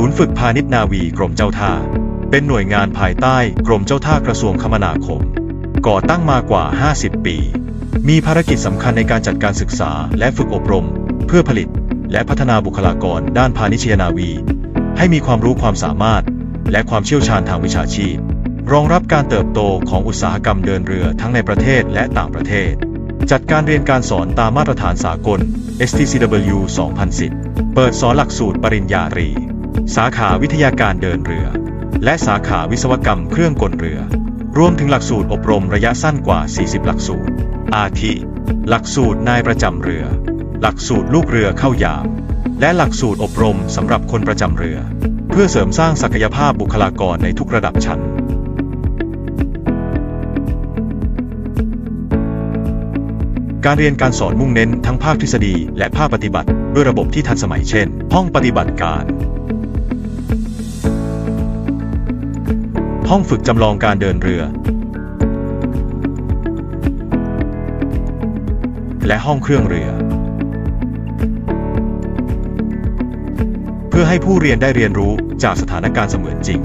ูนย์ฝึกพาณิชย์นาวีกรมเจ้าท่า เป็นหน่วยงานภายใต้กรมเจ้าท่ากระทรวงคมนาคม ก่อตั้งมากว่า 50 ปี มีภารกิจสำคัญในการจัดการศึกษาและฝึกอบรม เพื่อผลิต และพัฒนาบุคลากรด้านพาณิชยนาวี ให้มีความรู้ความสามารถ และความเชี่ยวชาญทางวิชาชีพ รองรับการเติบโตของอุตสาหกรรมเดินเรือทั้งในประเทศและต่างประเทศ จัดการเรียนการสอนตามมาตรฐานสากล STCW 2010 เปิดสอนหลักสูตรปริญญาตรี สาขาวิทยาการเดินเรือ และสาขาวิศวกรรมเครื่องกลเรือ รวมถึงหลักสูตรอบรมระยะสั้นกว่า 40 หลักสูตร อาทิ หลักสูตรนายประจำเรือ หลักสูตรลูกเรือเข้ายาม และหลักสูตรอบรมสำหรับคนประจำเรือ เพื่อเสริมสร้างศักยภาพบุคลากรในทุกระดับชั้นการเรียนการสอนมุ่งเน้นทั้งภาคทฤษฎีและภาคปฏิบัติ ด้วยระบบที่ทันสมัยเช่น ห้องปฏิบัติการ ห้องฝึกจำลองการเดินเรือ และห้องเครื่องเรือ เพื่อให้ผู้เรียนได้เรียนรู้จากสถานการณ์เสมือนจริง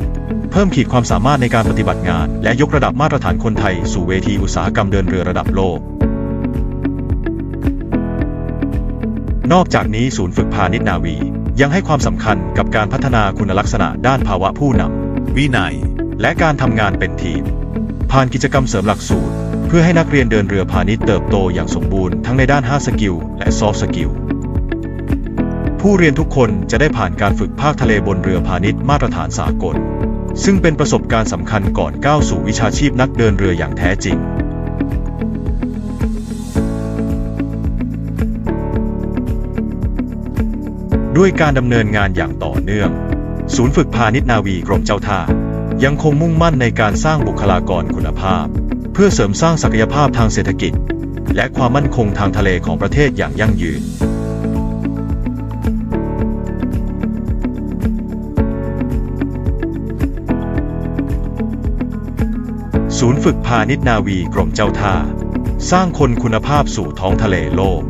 เพิ่มขีดความสามารถในการปฏิบัติงาน และยกระดับมาตรฐานคนไทยสู่เวทีอุตสาหกรรมเดินเรือระดับโลก นอกจากนี้ศูนย์ฝึกพาณิชย์นาวี ยังให้ความสำคัญกับการพัฒนาคุณลักษณะด้านภาวะผู้นำวินัย และการทำงานเป็นทีม ผ่านกิจกรรมเสริมหลักสูตร เพื่อให้นักเรียนเดินเรือพาณิชย์เติบโตอย่างสมบูรณ์ทั้งในด้าน hard skill และ soft skill ผู้เรียนทุกคนจะได้ผ่านการฝึกภาคทะเลบนเรือพาณิชย์มาตรฐานสากล ซึ่งเป็นประสบการณ์สำคัญก่อนก้าวสู่วิชาชีพนักเดินเรืออย่างแท้จริงด้วยการดำเนินงานอย่างต่อเนื่อง ศูนย์ฝึกพาณิชย์นาวีกรมเจ้าท่า ยังคงมุ่งมั่นในการสร้างบุคลากรคุณภาพ เพื่อเสริมสร้างศักยภาพทางเศรษฐกิจ และความมั่นคงทางทะเลของประเทศอย่างยั่งยืนศูนย์ฝึกพาณิชย์นาวีกรมเจ้าท่า สร้างคนคุณภาพสู่ท้องทะเลโลก